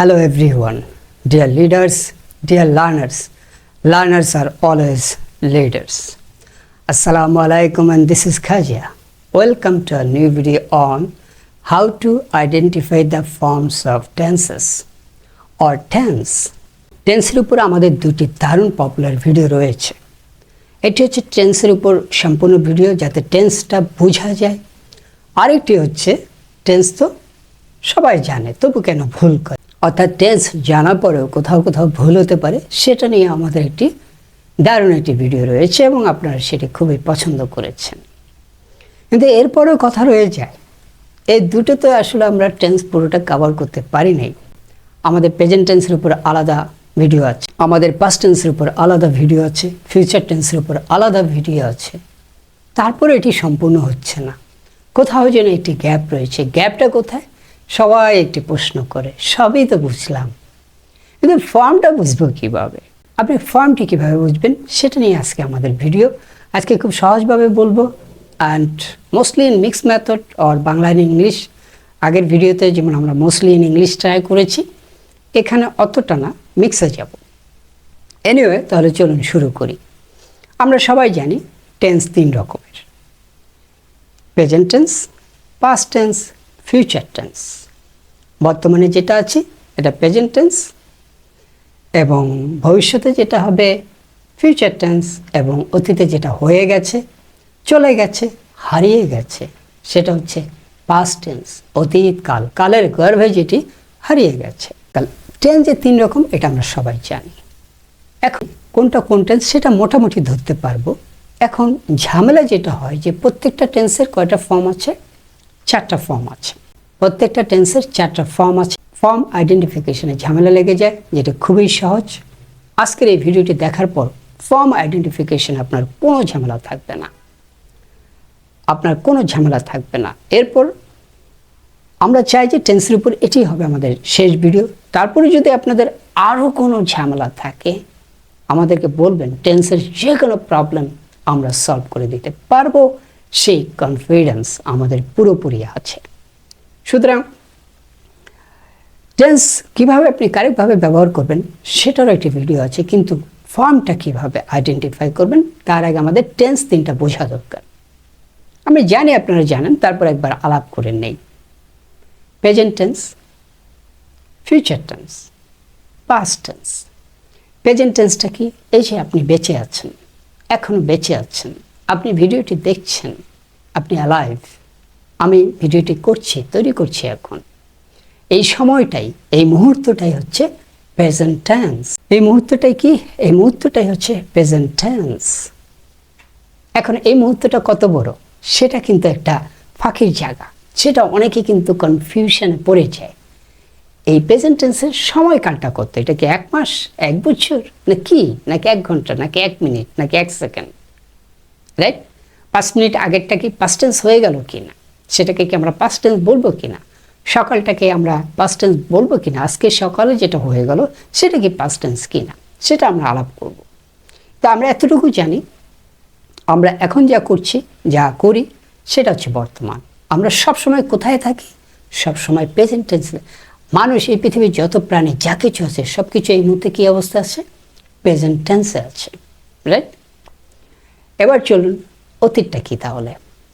Hello everyone, dear leaders, dear learners. Learners are always leaders. Assalamu alaikum and this is Khajia. Welcome to a new video on how to identify the forms of tenses or tense. টেন্সের উপর আমাদের দুটি দারুণ popular video রয়েছে এটি হচ্ছে টেন্সের উপর সম্পূর্ণ ভিডিও যাতে টেন্সটা বোঝা যায় আরেকটি হচ্ছে টেন্স তো সবাই জানে তবু কেন ভুল করে অর্থাৎ টেন্স জানার পরেও কোথাও কোথাও ভুল হতে পারে, সেটা নিয়ে আমাদের একটি দারুণ একটি ভিডিও রয়েছে এবং আপনারা সেটি খুবই পছন্দ করেছেন। কিন্তু এরপরেও কথা রয়ে যায়, এই দুটো তো আসলে আমরা টেন্স পুরোটা কভার করতে পারি নাই। আমাদের প্রেজেন্ট টেন্সের উপর আলাদা ভিডিও আছে, আমাদের পাস্ট টেন্সের উপর আলাদা ভিডিও আছে ফিউচার টেন্সের উপর আলাদা ভিডিও আছে। তারপরে এটি সম্পূর্ণ হচ্ছে না। কোথাও যেন একটি গ্যাপ রয়েছে গ্যাপটা কোথায়? সবাই একটি প্রশ্ন করে, সবই তো বুঝলাম। কিন্তু ফর্মটা বুঝব কীভাবে? আপনি ফর্মটি কীভাবে বুঝবেন সেটা নিয়ে আজকে আমাদের ভিডিও। আজকে খুব সহজভাবে বলব। And mostly in mix method or Bangla in English আগের ভিডিওতে যেমন আমরা মোস্টলি ইন ইংলিশ ট্রাই করেছি, এখানে অতটা না মিক্সে যাব। এনিওয়ে তাহলে চলুন শুরু করি। আমরা সবাই জানি টেন্স তিন রকমের। Present tense past tense future tense বর্তমানে যেটা আছে, এটা প্রেজেন্ট টেন্স এবং ভবিষ্যতে যেটা হবে ফিউচার টেন্স এবং অতীতে যেটা হয়ে গেছে, চলে গেছে, হারিয়ে গেছে, সেটা হচ্ছে পাস্ট টেন্স অতীত, কাল, কালের গর্ভে যেটি হারিয়ে গেছে। কাল টেন্স যে তিন রকম, এটা আমরা সবাই জানি। এখন কোনটা কোন টেন্স সেটা মোটামুটি ধরতে পারব। এখন ঝামেলা যেটা হয় যে প্রত্যেকটা টেন্সের কয়টা ফর্ম আছে? চারটা ফর্ম আছে। প্রত্যেকটা টেন্সের চারটা ফর্ম আছে। ফর্ম আইডেন্টিফিকেশনে ঝামেলা লেগে যায়, যেটা খুবই সহজ। আজকের এই ভিডিওটি দেখার পর ফর্ম আইডেন্টিফিকেশন আপনার কোনো ঝামেলা থাকবে না। আপনার কোনো ঝামেলা থাকবে না। এরপর আমরা চাই যে টেন্সের উপর এটি হবে আমাদের শেষ ভিডিও তারপরে যদি আপনাদের আরও কোনো ঝামেলা থাকে, আমাদেরকে বলবেন টেন্সের যে কোনো প্রবলেম আমরা সলভ করে দিতে পারব। সেই কনফিডেন্স আমাদের পুরোপুরি আছে। সুতরাং টেন্স কীভাবে আপনি কারেক্টভাবে ব্যবহার করবেন, সেটারও একটি ভিডিও আছে, কিন্তু ফর্মটা কীভাবে আইডেন্টিফাই করবেন, তার আগে আমাদের টেন্স তিনটা বোঝা দরকার। আমি জানি আপনারা জানেন, তারপর একবার আলাপ করে নেই। Present tense future tense past tense present টেন্সটা কি? এই যে আপনি বেঁচে আছেন এখনও বেঁচে আছেন, আপনি ভিডিওটি দেখছেন, আপনি অ্যালাইভ আমি ভিডিওটি করছি, তৈরি করছি এখন। এই সময়টাই, এই মুহূর্তটাই হচ্ছে প্রেজেন্ট টেন্স এই মুহূর্তটাই কি? এই মুহূর্তটাই হচ্ছে প্রেজেন্ট টেন্স এখন এই মুহূর্তটা কত বড়? সেটা কিন্তু একটা ফাঁকির জায়গা। সেটা অনেকে কিন্তু কনফিউশনে পড়ে যায়। এই প্রেজেন্ট টেন্সের সময়কালটা কত? এটা কি এক মাস, এক বছর, না কি? নাকি এক ঘণ্টা, নাকি এক মিনিট, নাকি এক সেকেন্ড? রাইট পাঁচ মিনিট আগেরটা কি পাস্ট টেন্স হয়ে গেল কি না সেটাকে কি আমরা পাস্ট টেন্স বলব কি না সকালটাকে আমরা পাস্ট টেন্স বলব কি না আজকে সকালে যেটা হয়ে গেল, সেটা কি পাস্ট টেন্স কি না সেটা আমরা আলাপ করব। তা আমরা এতটুকু জানি। আমরা এখন যা করছি, যা করি, সেটা হচ্ছে বর্তমান। আমরা সব সময় কোথায় থাকি? সব সময় প্রেজেন্ট টেন্সে মানুষ এই পৃথিবীর যত প্রাণী, যা কিছু আছে সব কিছু এই মুহূর্তে কী অবস্থা আছে? প্রেজেন্ট টেন্সে আছে। রাইট এবার চলুন অতীতটা কী তাহলে?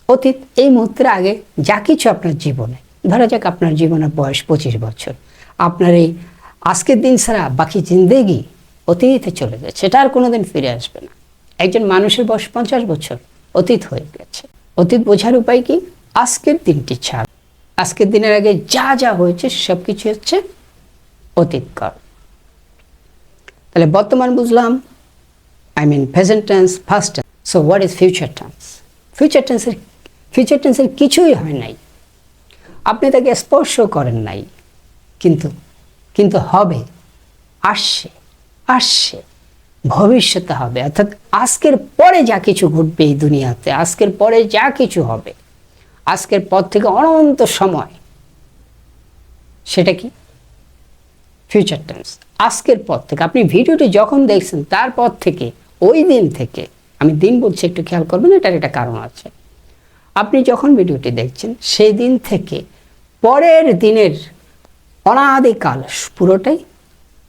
অতীত এই মুহূর্তের আগে যা কিছু আপনার জীবনে, ধরা যাক আপনার জীবনের বয়স পঁচিশ বছর, আপনার এই আজকের দিন ছাড়া বাকি জিন্দেগি অতীতে চলে গেছে, সেটা আর কোনোদিন ফিরে আসবে না। একজন মানুষের বয়স পঞ্চাশ বছর, অতীত হয়ে গেছে। অতীত বোঝার উপায় কি? আজকের দিনটি ছাড়। আজকের দিনের আগে যা যা হয়েছে সব কিছু হচ্ছে অতীতকাল তাহলে বর্তমান বুঝলাম I mean present tense first tense so what is future tense future টেন্সের ফিউচার টেন্সের কিছুই হয় নাই। আপনি তাকে স্পর্শ করেন নাই। কিন্তু কিন্তু হবে, আসছে আসছে, ভবিষ্যতে হবে। অর্থাৎ আজকের পরে যা কিছু ঘটবে এই দুনিয়াতে, আজকের পরে যা কিছু হবে, আজকের পর থেকে অনন্ত সময়, সেটা কি? ফিউচার টেন্স আজকের পর থেকে, আপনি ভিডিওটি যখন দেখছেন, তারপর থেকে, ওই দিন থেকে, আমি দিন বলছি, একটু খেয়াল করবেন, এটার একটা কারণ আছে। আপনি যখন ভিডিওটি দেখছেন সেই দিন থেকে পরের দিনের অনাদিকাল পুরোটাই,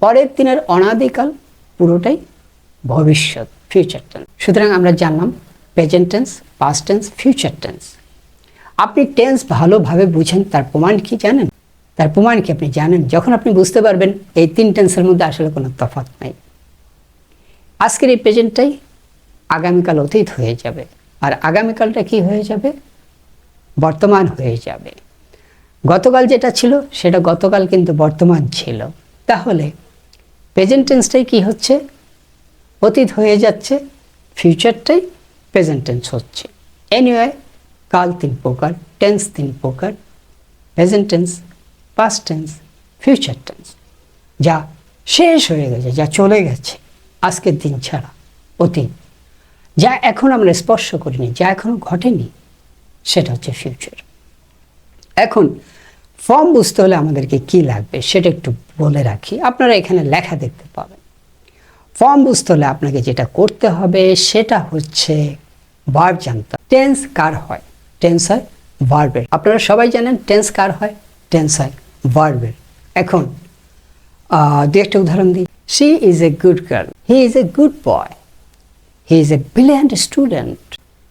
পরের দিনের অনাদিকাল পুরোটাই ভবিষ্যৎ ফিউচার টেন্স সুতরাং আমরা জানলাম present tense past tense future tense আপনি টেন্স ভালোভাবে বুঝেন, তার প্রমাণ কি জানেন? তার প্রমাণ কি আপনি জানেন? যখন আপনি বুঝতে পারবেন, এই তিন টেন্সের মধ্যে আসলে কোনো তফাৎ নাই। আজকের এই প্রেজেন্টটাই আগামীকাল অতীত হয়ে যাবে। আর আগামীকালটা কি হয়ে যাবে? বর্তমান হয়ে যাবে। গতকাল যেটা ছিল, সেটা গতকাল কিন্তু বর্তমান ছিল। তাহলে প্রেজেন্ট টেন্সটাই কি হচ্ছে? অতীত হয়ে যাচ্ছে ফিউচারটাই প্রেজেন্ট টেন্স হচ্ছে। এনিওয়ে কাল তিন প্রকার টেন্স তিন প্রকার present tense past tense future tense যা শেষ হয়ে গেছে, যা চলে গেছে, আজকের দিন ছাড়া, অতীত। যা এখন আমরা স্পর্শ করিনি, যা এখনও ঘটেনি, সেটা হচ্ছে ফিউচার এখন ফর্ম বুঝতে হলে আমাদেরকে কি লাগবে সেটা একটু বলে রাখি। আপনারা এখানে লেখা দেখতে পাবেন। ফর্ম বুঝতে হলে আপনাকে যেটা করতে হবে সেটা হচ্ছে ভার্ব জানতে টেন্স কার হয়? টেন্স হয় ভার্বের আপনারা সবাই জানেন টেন্স কার হয়? টেন্স হয় ভার্বের এখন দু একটা উদাহরণ দিই। She is a good girl he is a good boy he is a brilliant student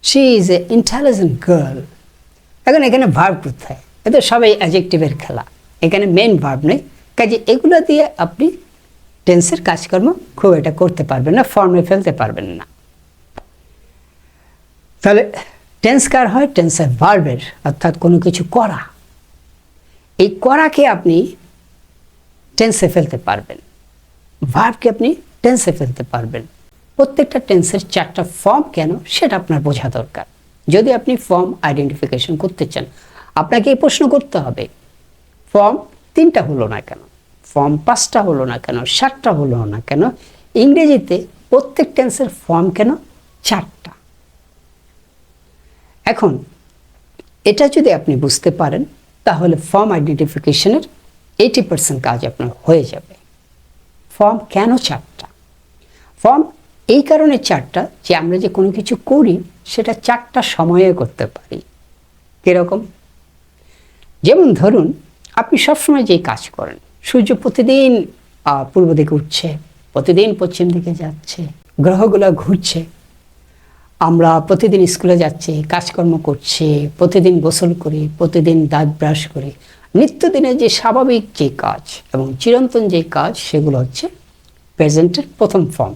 she is a intelligent girl এখন এখানে ভার্ব কোথায়? এদের সবাই অ্যাজেক্টিভের খেলা। এখানে মেন ভার্ব নেই। কাজে এগুলো দিয়ে আপনি টেন্সের কাজকর্ম খুব এটা করতে পারবেন না ফর্মে ফেলতে পারবেন না। তাহলে টেন্স কার হয়? টেন্সের ভার্বের অর্থাৎ কোনো কিছু করা। এই করাকে আপনি টেন্সে ফেলতে পারবেন। ভার্বকে আপনি টেন্সে ফেলতে পারবেন। প্রত্যেকটা টেন্সের চারটা ফর্ম কেন সেটা আপনার বোঝা দরকার। যদি আপনি ফর্ম আইডেন্টিফিকেশন করতে চান, আপনাকে এই প্রশ্ন করতে হবে ফর্ম তিনটা হলো না কেন? ফর্ম পাঁচটা হলো না কেন? সাতটা হলো না কেন? ইংরেজিতে প্রত্যেক টেন্সের ফর্ম কেন? চারটা। এখন, এটা যদি আপনি বুঝতে পারেন, তাহলে ফর্ম আইডেন্টিফিকেশনের এইটি পার্সেন্ট কাজ আপনার হয়ে যাবে। ফর্ম কেন চারটা? ফর্ম এই কারণে চারটা, যে আমরা যে কোনো কিছু করি, সেটা চারটা সময়ে করতে পারি। কীরকম? যেমন ধরুন, আপনি সবসময় যেই কাজ করেন, সূর্য প্রতিদিন পূর্ব দিকে উঠছে, প্রতিদিন পশ্চিম দিকে যাচ্ছে, গ্রহগুলো ঘুরছে, আমরা প্রতিদিন স্কুলে যাচ্ছি, কাজকর্ম করছি, প্রতিদিন গোসল করি, প্রতিদিন দাঁত ব্রাশ করি, নিত্যদিনের যে স্বাভাবিক যে কাজ এবং চিরন্তন যে কাজ, সেগুলো হচ্ছে প্রেজেন্টের প্রথম ফর্ম।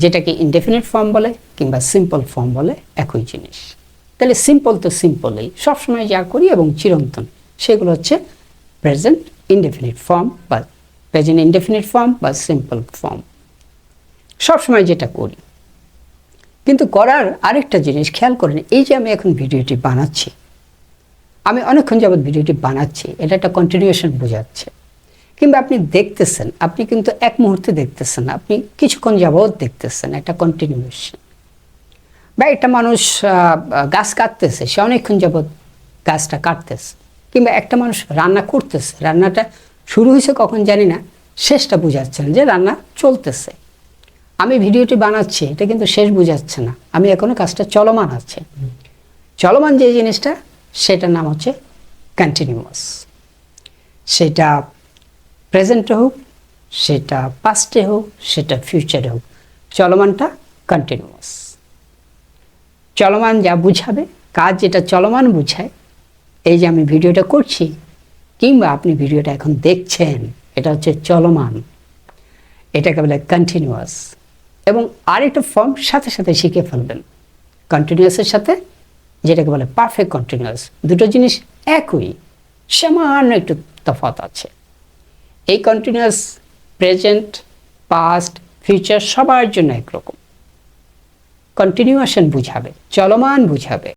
যেটাকে ইনডেফিনিট ফর্ম বলে কিংবা সিম্পল ফর্ম বলে একই জিনিস। তাহলে সিম্পল তো সিম্পলই সবসময় যা করি এবং চিরন্তন, সেগুলো হচ্ছে প্রেজেন্ট ইনডেফিনিট ফর্ম বা প্রেজেন্ট ইনডেফিনিট ফর্ম বা সিম্পল ফর্ম সবসময় যেটা করি। কিন্তু করার আরেকটা জিনিস, খেয়াল করেন, এই যে আমি এখন ভিডিওটি বানাচ্ছি, আমি অনেকক্ষণ যাবৎ ভিডিওটি বানাচ্ছি, এটা একটা কন্টিনিউশন বোঝাচ্ছে। কিংবা আপনি দেখতেছেন, আপনি কিন্তু এক মুহূর্তে দেখতেছেন, আপনি কিছুক্ষণ যাবৎ দেখতেছেন একটা কন্টিনিউশন বা একটা মানুষ গাছ কাটতেছে, সে অনেকক্ষণ যাবৎ গাছটা কাটতেছে, কিংবা একটা মানুষ রান্না করতেছে, রান্নাটা শুরু হয়েছে কখন জানি না, শেষটা বোঝাচ্ছে না যে রান্না চলতেছে। আমি ভিডিওটি বানাচ্ছি, এটা কিন্তু শেষ বোঝাচ্ছে না, আমি এখনও কাজটা চলমান আছে। চলমান যে জিনিসটা, সেটার নাম হচ্ছে কন্টিনিউয়াস সেটা প্রেজেন্টে হোক, সেটা পাস্টে হোক, সেটা ফিউচারে হোক, চলমানটা কন্টিনিউয়াস চলমান যা বুঝাবে, কাজ যেটা চলমান বুঝায়, এই যে আমি ভিডিওটা করছি, কিংবা আপনি ভিডিওটা এখন দেখছেন, এটা হচ্ছে চলমান। এটাকে বলে কন্টিনিউয়াস এবং আরেকটা ফর্ম সাথে সাথে শিখে ফেলবেন। কন্টিনিউয়াসের সাথে, যেটাকে বলে পারফেক্ট কন্টিনিউয়াস দুটো জিনিস একই সামান্য একটু তফাৎ আছে। এই কন্টিনিউয়াস প্রেজেন্ট পাস্ট ফিউচার সবার জন্য একরকম। কন্টিনিউয়েশন বুঝাবে, চলমান বুঝাবে।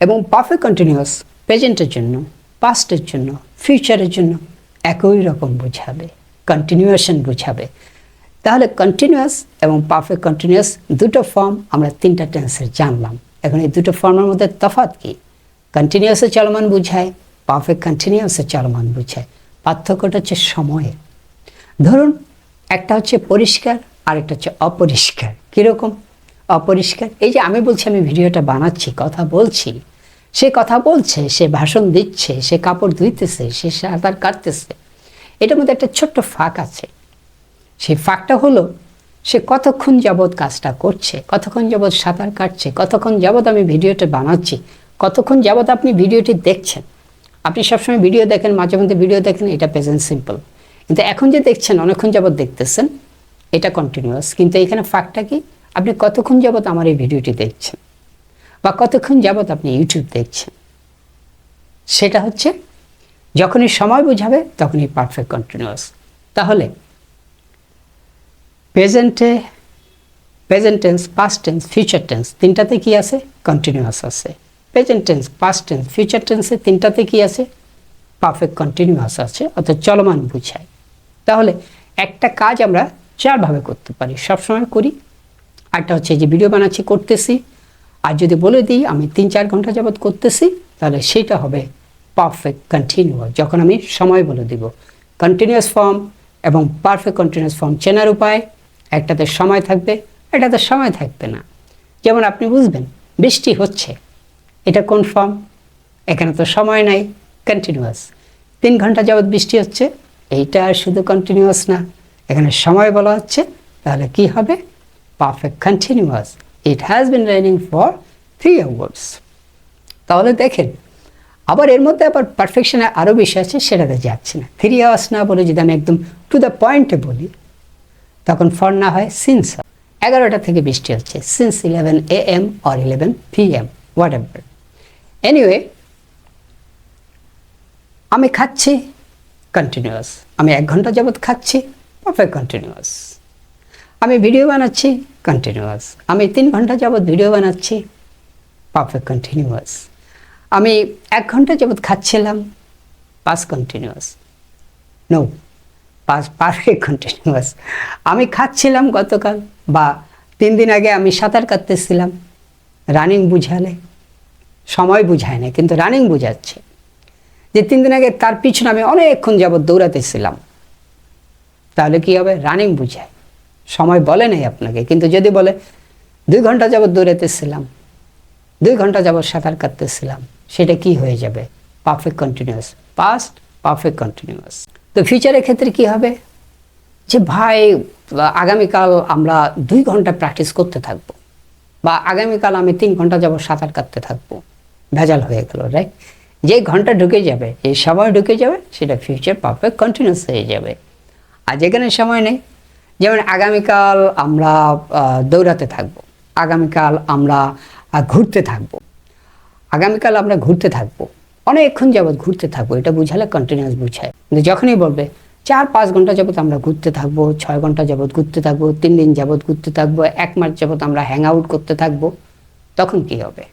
এবং পারফেক্ট কন্টিনিউয়াস প্রেজেন্টের জন্য পাস্টের জন্য ফিউচারের জন্য একই রকম বুঝাবে কন্টিনিউয়েশন বুঝাবে। তাহলে কন্টিনিউয়াস এবং পারফেক্ট কন্টিনিউয়াস দুটো ফর্ম আমরা তিনটা টেন্সের জানলাম। এখন এই দুটো ফর্মের মধ্যে তফাৎ কী? কন্টিনিউয়াসে চলমান বুঝায় পারফেক্ট কন্টিনিউয়াসে চলমান বুঝায়। পার্থক্যটা হচ্ছে সময়ে। ধরুন, একটা হচ্ছে পরিষ্কার আর একটা হচ্ছে অপরিষ্কার। কীরকম? অপরিষ্কার? এই যে আমি বলছি, আমি ভিডিওটা বানাচ্ছি, কথা বলছি। সে কথা বলছে, সে ভাষণ দিচ্ছে, সে কাপড় ধুইতেছে, সে সাঁতার কাটতেছে। এটার মধ্যে একটা ছোট্ট ফাঁক আছে। সেই ফাঁকটা হলো, সে কতক্ষণ যাবৎ কাজটা করছে, কতক্ষণ যাবৎ সাঁতার কাটছে, কতক্ষণ যাবৎ আমি ভিডিওটা বানাচ্ছি, কতক্ষণ যাবৎ আপনি ভিডিওটি দেখছেন। আপনি সবসময় ভিডিও দেখেন, মাঝে মধ্যে ভিডিও দেখেন, এটা প্রেজেন্ট সিম্পল কিন্তু এখন যে দেখছেন, অনেকক্ষণ যাবৎ দেখতেছেন, এটা কন্টিনিউয়াস কিন্তু এখানে ফাঁকটা কি? আপনি কতক্ষণ যাবৎ আমার এই ভিডিওটি দেখছেন? বা কতক্ষণ যাবৎ আপনি ইউটিউব দেখছেন? সেটা হচ্ছে, যখনই সময় বোঝাবে, তখনই পারফেক্ট কন্টিনিউয়াস তাহলে প্রেজেন্টে present tense past tense future tense তিনটাতে কি আছে? কন্টিনিউয়াস আছে। Present tense past tense future টেন্সে তিনটাতে কি আছে? পারফেক্ট কন্টিনিউয়াস আছে, অর্থাৎ চলমান বুঝায়। তাহলে একটা কাজ আমরা চারভাবে করতে পারি, সবসময় করি। আরটা হচ্ছে যে ভিডিও বানাচ্ছি, করতেছি। আর যদি বলে দিই, আমি তিন চার ঘণ্টা যাবৎ করতেছি, তাহলে সেটা হবে পারফেক্ট কন্টিনিউয়াস যখন আমি সময় বলে দিব। কন্টিনিউয়াস ফর্ম এবং পারফেক্ট কন্টিনিউয়াস ফর্ম চেনার উপায়, একটাতে সময় থাকবে এটাতে সময় থাকবে না। যেমন আপনি বুঝবেন, বৃষ্টি হচ্ছে। এটা কোন ফর্ম? এখানে তো সময় নাই কন্টিনিউয়াস তিন ঘণ্টা যাবৎ বৃষ্টি হচ্ছে, এইটা শুধু কন্টিনিউয়াস না। এখানে সময় বলা হচ্ছে, তাহলে কি হবে? Perfect continuous it has been raining for three hours তাহলে দেখেন, আবার এর মধ্যে আবার পারফেকশনে আরও বেশি আছে, সেটাতে যাচ্ছে না। থ্রি আওয়ার্স না বলে যদি আমি একদম টু দ্য পয়েন্টে বলি, তখন ফর না হয় সিন্স এগারোটা থেকে বৃষ্টি হচ্ছে since eleven A M or eleven P M whatever anyway আমি খাচ্ছি কন্টিনিউয়াস আমি এক ঘণ্টা যাবৎ খাচ্ছি পারফেক্ট কন্টিনিউয়াস আমি ভিডিও বানাচ্ছি কন্টিনিউয়াস আমি তিন ঘণ্টা যাবৎ ভিডিও বানাচ্ছি পারফেক্ট কন্টিনিউয়াস আমি এক ঘণ্টা যাবৎ খাচ্ছিলাম past continuous no past perfect continuous আমি খাচ্ছিলাম গতকাল, বা তিন দিন আগে আমি সাঁতার কাটতেছিলাম রানিং বুঝালে। সময় বুঝায় না কিন্তু রানিং বুঝাচ্ছে। যে তিন দিন আগে তার পিছনে আমি অনেকক্ষণ যাবৎ দৌড়াতেছিলাম। তাহলে কি হবে? রানিং বুঝায়। সময় বলে নাই আপনাকে, কিন্তু যদি বলে, দুই ঘণ্টা যাবৎ দৌড়াতেছিলাম, দুই ঘণ্টা যাবৎ সাঁতার কাটতেছিলাম, সেটা কি হয়ে যাবে? Perfect continuous past perfect continuous তো ফিউচারের ক্ষেত্রে কি হবে? যে ভাই, আগামীকাল আমরা দুই ঘণ্টা প্র্যাকটিস করতে থাকব, বা আগামীকাল আমি তিন ঘণ্টা যাব সাঁতার কাটতে থাকব। ভেজাল হয়ে গেল রাইট যে ঘণ্টা ঢুকে যাবে যে সময় ঢুকে যাবে, সেটা ফিউচার পারফেক্ট কন্টিনিউস হয়ে যাবে। আর যেখানে সময় নেই, যেমন আগামীকাল আমরা দৌড়াতে থাকব, আগামীকাল আমরা ঘুরতে থাকব, আগামীকাল আমরা ঘুরতে থাকব, অনেকক্ষণ যাবৎ ঘুরতে থাকব, এটা বুঝালে কন্টিনিউয়াস বুঝায়। কিন্তু যখনই বলবে, চার পাঁচ ঘণ্টা যাবৎ আমরা ঘুরতে থাকব, ছয় ঘণ্টা যাবৎ ঘুরতে থাকব, তিন দিন যাবৎ ঘুরতে থাকব, এক মাস যাবৎ আমরা হ্যাং আউট করতে থাকব, তখন কি হবে?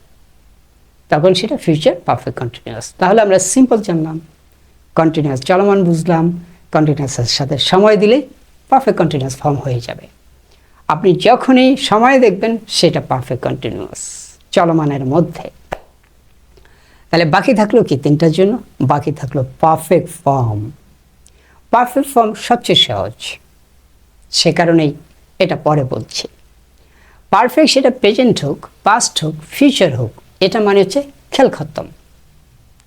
তখন সেটা ফিউচার পারফেক্ট কন্টিনিউয়াস তাহলে আমরা সিম্পল জানলাম কন্টিনিউয়াস চলমান বুঝলাম কন্টিনিউয়াসের সাথে সময় দিলে পারফেক্ট কন্টিনিউয়াস ফর্ম হয়ে যাবে। আপনি যখনই সময় দেখবেন সেটা পারফেক্ট কন্টিনিউয়াস চলমানের মধ্যে। তাহলে বাকি থাকল কি তিনটার জন্য? বাকি থাকল পারফেক্ট ফর্ম পারফেক্ট ফর্ম সবচেয়ে সহজ। সে কারণেই এটা পরে বলছি। পারফেক্ট সেটা প্রেজেন্ট হোক পাস্ট হোক ফিউচার হোক এটা মানে হচ্ছে খেল খতম।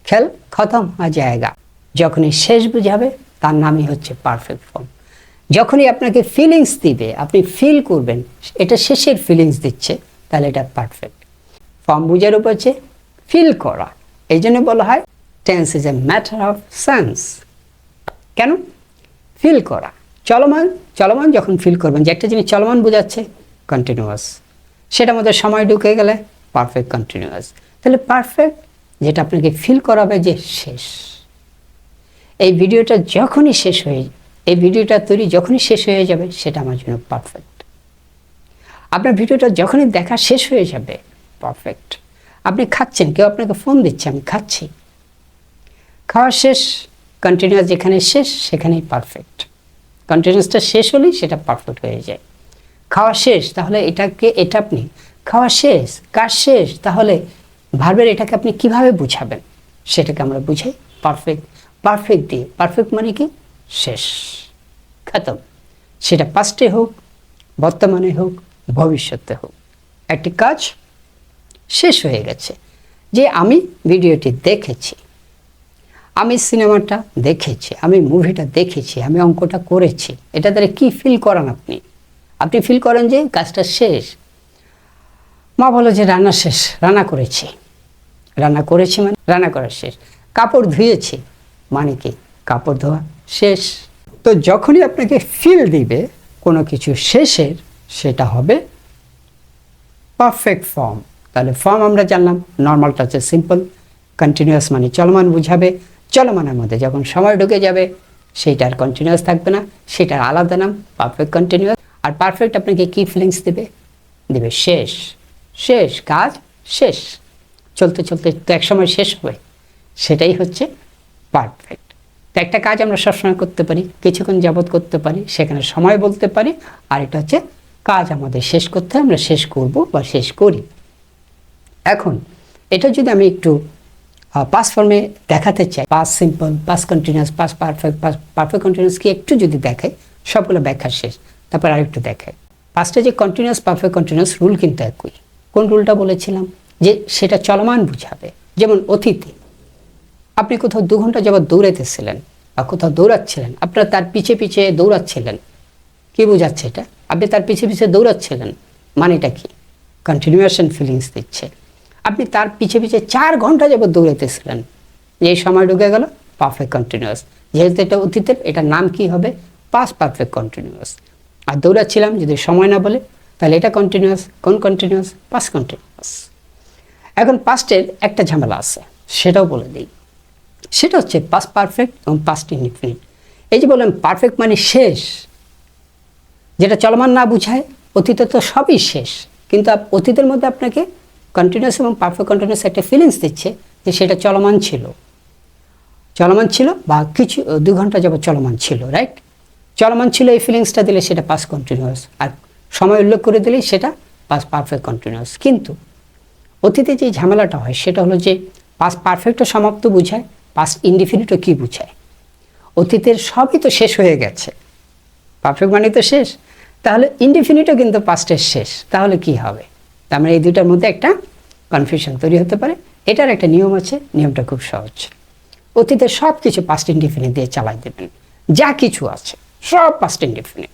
খেল খতম আর জায়গা। যখনই শেষ বুঝাবে, তার নামই হচ্ছে পারফেক্ট ফর্ম যখনই আপনাকে ফিলিংস দিবে, আপনি ফিল করবেন, এটা শেষের ফিলিংস দিচ্ছে, তাহলে এটা পারফেক্ট ফর্ম বুঝার উপর হচ্ছে ফিল করা। এই জন্য বলা হয় tense is a matter of sense কেন? ফিল করা। চলমান চলমান যখন ফিল করবেন, যে একটা জিনিস চলমান বোঝাচ্ছে কন্টিনিউয়াস সেটার মধ্যে সময় ঢুকে গেলে পারফেক্ট কন্টিনিউয়াস তাহলে পারফেক্ট যেটা আপনাকে ফিল করাবে যে শেষ। এই ভিডিওটা যখনই শেষ হয়ে, এই ভিডিওটা তৈরি যখনই শেষ হয়ে যাবে, সেটা আমার জন্য পারফেক্ট আপনার ভিডিওটা যখনই দেখা শেষ হয়ে যাবে পারফেক্ট আপনি খাচ্ছেন, কেউ আপনাকে ফোন দিচ্ছে, আমি খাচ্ছি। খাওয়া শেষ কন্টিনিউয়াস যেখানে শেষ, সেখানেই পারফেক্ট কন্টিনিউয়াসটা শেষ হলেই সেটা পারফেক্ট হয়ে যায়। খাওয়া শেষ, তাহলে এটাকে, এটা আপনি খাওয়া শেষ, কাজ শেষ, তাহলে ভার্বের এটাকে আপনি কীভাবে বুঝাবেন? সেটাকে আমরা বুঝাই পারফেক্ট পারফেক্ট দিয়ে। পারফেক্ট মানে কি? শেষ, খতম। সেটা পাস্টে হোক, বর্তমানে হোক, ভবিষ্যতে হোক। একটি কাজ শেষ হয়ে গেছে। যে আমি ভিডিওটি দেখেছি, আমি সিনেমাটা দেখেছি, আমি মুভিটা দেখেছি, আমি অঙ্কটা করেছি, এটা দ্বারা কি ফিল করান আপনি? আপনি ফিল করেন যে কাজটা শেষ মা বলো যে, রান্না শেষ, রান্না করেছি। রান্না করেছি মানে? রান্না করা শেষ। কাপড় ধুয়েছি। মানে কি কাপড় ধোয়া শেষ। তো যখনই আপনাকে ফিল দিবে, কোনো কিছু শেষের, সেটা হবে পারফেক্ট ফর্ম তাহলে ফর্ম আমরা জানলাম নর্মালটা হচ্ছে সিম্পল কন্টিনিউয়াস মানে চলমান বুঝাবে। চলমানের মধ্যে যখন সময় ঢুকে যাবে সেইটার কন্টিনিউয়াস থাকবে না, সেটার আলাদা নাম পারফেক্ট কন্টিনিউয়াস আর পারফেক্ট আপনাকে কি ফিলিংস দেবে? দেবে শেষ। শেষ কাজ শেষ। চলতে চলতে তো একসময় শেষ হবে। সেটাই হচ্ছে পারফেক্ট তো একটা কাজ আমরা সবসময় করতে পারি, কিছুক্ষণ যাবৎ করতে পারি, সেখানে সময় বলতে পারি। আর এটা হচ্ছে কাজ আমাদের শেষ করতে আমরা শেষ করব বা শেষ করি। এখন, এটা যদি আমি একটু পাস ফর্মে দেখাতে চাই past simple past continuous past perfect past perfect continuous কি একটু যদি দেখাই, সবগুলো ব্যাখ্যা শেষ। তারপর আরেকটু দেখাই। পাঁচটা যে কন্টিনিউয়াস পারফেক্ট কন্টিনিউয়াস রুল কিন্তু একই। কোন রুলটা বলেছিলাম? যে সেটা চলমান বুঝাবে। যেমন অতীতে, আপনি কোথাও দু ঘণ্টা যাবৎ দৌড়াইতেছিলেন বা কোথাও দৌড়াচ্ছিলেন, আপনারা তার পিছে পিছে দৌড়াচ্ছিলেন। কি বোঝাচ্ছে এটা? আপনি তার পিছে পিছে দৌড়াচ্ছিলেন, মানেটা কি? কন্টিনিউয়েশন ফিলিংস দিচ্ছে। আপনি তার পিছে পিছে চার ঘণ্টা যাবৎ দৌড়াইতেছিলেন। যে সময় ঢুকে গেল পারফেক্ট কন্টিনিউয়াস যেহেতু এটা অতীতের, এটার নাম কি হবে? পাস পারফেক্ট কন্টিনিউয়াস আর দৌড়াচ্ছিলাম যদি সময় না বলে তাহলে এটা কন্টিনিউয়াস কোন কন্টিনিউয়াস পাস কন্টিনিউয়াস এখন পাস্টের একটা ঝামেলা আছে, সেটাও বলে দিই। সেটা হচ্ছে পাস পারফেক্ট এবং পাস্ট ইনডিফিনিট এই যে বললাম পারফেক্ট মানে শেষ, যেটা চলমান না বুঝায়, অতীতে তো সবই শেষ। কিন্তু অতীতের মধ্যে আপনাকে কন্টিনিউয়াস এবং পারফেক্ট কন্টিনিউয়াস একটা ফিলিংস দিচ্ছে যে সেটা চলমান ছিল। চলমান ছিল বা কিছু, দু ঘণ্টা যাবত চলমান ছিল রাইট চলমান ছিল এই ফিলিংসটা দিলে সেটা পাস কন্টিনিউয়াস আর সময় উল্লেখ করে দিলেই সেটা পাস পারফেক্ট কন্টিনিউয়াস কিন্তু অতীতে যে ঝামেলাটা হয়, সেটা হলো যে পাস পারফেক্টও সমাপ্ত বুঝায় পাস ইনডিফিনিটও কী বুঝায়? অতীতের সবই তো শেষ হয়ে গেছে। পারফেক্ট মানে তো শেষ। তাহলে ইনডিফিনিটও কিন্তু পাস্টের শেষ। তাহলে কি হবে? তার মানে এই দুইটার মধ্যে একটা কনফিউশন তৈরি হতে পারে। এটার একটা নিয়ম আছে, নিয়মটা খুব সহজ। অতীতের সব কিছু পাস্ট ইনডিফিনিট দিয়ে চালাই দেবেন। যা কিছু আছে, সব পাস্ট ইনডিফিনিট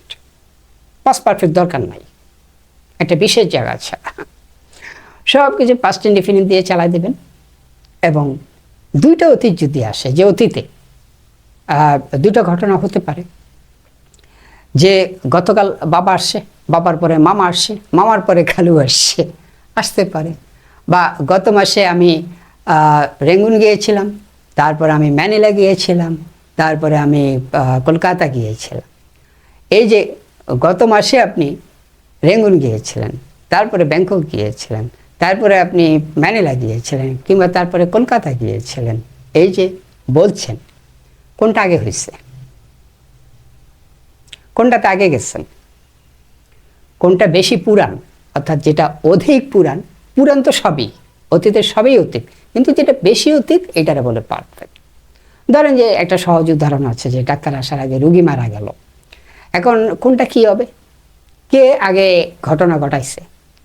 পাস পারফেক্ট দরকার নাই। একটা বিশেষ জায়গা ছাড়া সব কিছু পাস্ট ইনডিফিনিট দিয়ে চালাই দেবেন এবং দুইটা অতীত যদি আসে, যে অতীতে দুটো ঘটনা হতে পারে। যে গতকাল বাবা আসছে, বাবার পরে মামা আসছে, মামার পরে খালু আসছে, আসতে পারে। বা গত মাসে আমি রেঙ্গুন গিয়েছিলাম, তারপরে আমি ম্যানিলা গিয়েছিলাম, তারপরে আমি কলকাতা গিয়েছিলাম। এই যে গত মাসে আপনি রেঙ্গুন গিয়েছিলেন, তারপরে ব্যাংকক গিয়েছিলেন, তারপরে আপনি ম্যানিলা গিয়েছিলেন কিংবা তারপরে কলকাতা গিয়েছিলেন, এই যে বলছেন, কোনটা আগে হয়েছে কোনটাতে আগে গেছেন? কোনটা বেশি পুরাণ? অর্থাৎ যেটা অধিক পুরাণ পুরাণ তো সবই, অতীতের সবই অতীত, কিন্তু যেটা বেশি অতীত, এটারে বলে পারফেক্ট ধরেন যে একটা সহজ উদাহরণ আছে যে ডাক্তার আসার আগে রুগী মারা গেল। এখন কোনটা কি হবে? কে আগে ঘটনা ঘটাইছে?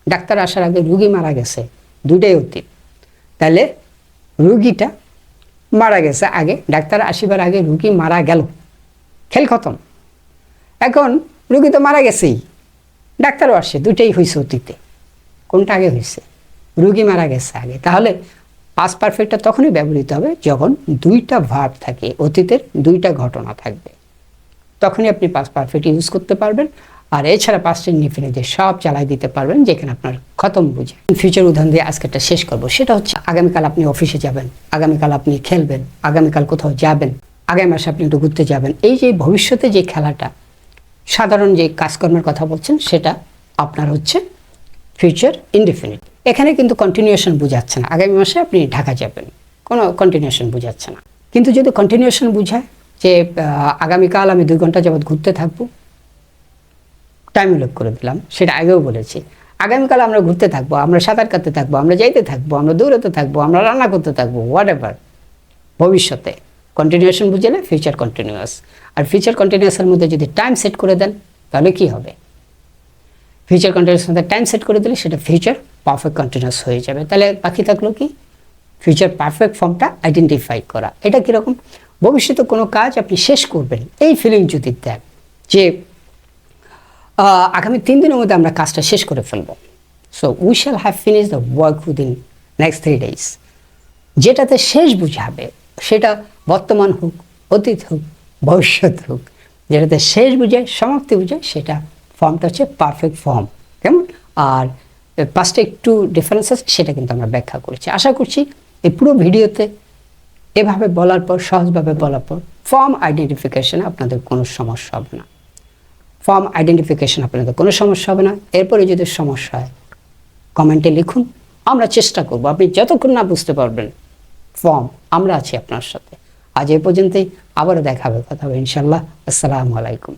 ডাক্তার আসার আগে রুগী মারা গেছে দুটাই অতীত তাহলে রুগীটা মারা গেছে আগে, ডাক্তার আসিবার আগে রুগী মারা গেল। খেল খতম। এখন রুগী তো মারা গেছেই। ডাক্তারও আসছে দুটাই হয়েছে অতীতে। কোনটা আগে হয়েছে রুগী মারা গেছে আগে। তাহলে পাস পারফেক্টটা তখনই ব্যবহৃত হবে যখন দুইটা ভাব থাকে, অতীতের দুইটা ঘটনা থাকবে। তখনই আপনি পাস পারফেক্ট ইউজ করতে পারবেন। আর এছাড়া পাস্ট ইনডিফিনিটে সব চালাই দিতে পারবেন, যেখানে আপনার খতম বুঝে। ফিউচার উদাহরণ দিয়ে আজকেরটা শেষ করব। সেটা হচ্ছে, আগামীকাল আপনি অফিসে যাবেন, আগামীকাল আপনি খেলবেন, আগামীকাল কোথাও যাবেন, আগামী মাসে আপনি একটু ঘুরতে যাবেন। এই যে ভবিষ্যতে যে খেলাটা, সাধারণ যে কাজকর্মের কথা বলছেন, সেটা আপনার হচ্ছে ফিউচার ইনডিফিনিট এখানে কিন্তু কন্টিনিউশন বোঝাচ্ছে না। আগামী মাসে আপনি ঢাকা যাবেন। কোনো কন্টিনিউশন বোঝাচ্ছে না। কিন্তু যদি কন্টিনিউশন বোঝায় যে আগামীকাল আমি দুই ঘণ্টা যাবৎ ঘুরতে থাকব। টাইম উল্লেখ করে দিলাম, সেটা আগেও বলেছি। আগামীকাল আমরা ঘুরতে থাকব, আমরা সাঁতার কাটতে থাকব, আমরা যাইতে থাকব, আমরা দৌড়াতে থাকব, আমরা রান্না করতে থাকব হোয়াট এভার ভবিষ্যতে। কন্টিনিউশন বুঝলে ফিউচার কন্টিনিউয়াস আর ফিউচার কন্টিনিউয়াসের মধ্যে যদি টাইম সেট করে দেন, তাহলে কি হবে? ফিউচার কন্টিনিউয়াস মধ্যে টাইম সেট করে দিলে সেটা ফিউচার পারফেক্ট কন্টিনিউয়াস হয়ে যাবে। তাহলে বাকি থাকল কি? ফিউচার পারফেক্ট ফর্মটা আইডেন্টিফাই করা। এটা কীরকম? ভবিষ্যতে কোনো কাজ আপনি শেষ করবেন। এই ফিলিং যদি দেন যে আগামী তিন দিনের মধ্যে আমরা কাজটা শেষ করে ফেলব। So we shall have finish the work within next three days যেটাতে শেষ বুঝাবে, সেটা বর্তমান হোক, অতীত হোক, ভবিষ্যৎ হোক, যেটাতে শেষ বুঝায়, সমাপ্তি বুঝায়, সেটা ফর্মটা হচ্ছে পারফেক্ট ফর্ম কেমন? আর পাঁচটা একটু ডিফারেন্স সেটা কিন্তু আমরা ব্যাখ্যা করেছি। আশা করছি এই পুরো ভিডিওতে এভাবে বলার পর, সহজভাবে বলার পর ফর্ম আইডেন্টিফিকেশানে আপনাদের কোনো সমস্যা হবে না। ফর্ম আইডেন্টিফিকেশন আপনাদের কোনো সমস্যা হবে না। এরপরে যদি সমস্যা হয় কমেন্টে লিখুন। আমরা চেষ্টা করব। আপনি যতক্ষণ না বুঝতে পারবেন ফর্ম আমরা আছি আপনার সাথে। আজ এ পর্যন্তই। আবারও দেখা হবে, কথা হবে ইনশাল্লাহ আসসালামু আলাইকুম।